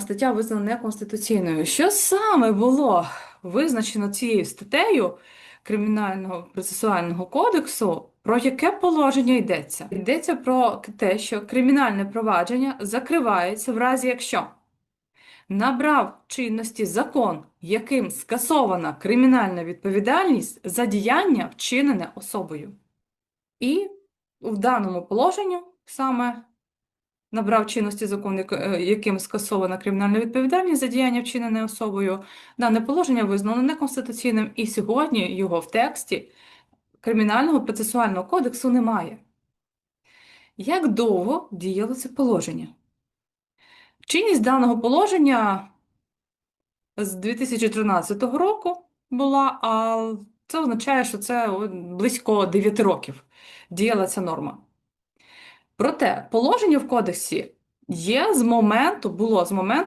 Стаття визнана неконституційною. Що саме було визначено цією статтею Кримінального процесуального кодексу? Про яке положення йдеться? Йдеться про те, що кримінальне провадження закривається в разі, якщо набрав чинності закон, яким скасована кримінальна відповідальність за діяння, вчинене особою. І в даному положенні саме набрав чинності закон, е, яким скасована кримінальна відповідальність за діяння, вчинене особою. Дане положення визнано неконституційним, і сьогодні його в тексті Кримінального процесуального кодексу немає. Як довго діяло це положення? Чинність даного положення з 2013 року була, а це означає, що це близько 9 років діяла ця норма. Проте положення в кодексі є з моменту, було з моменту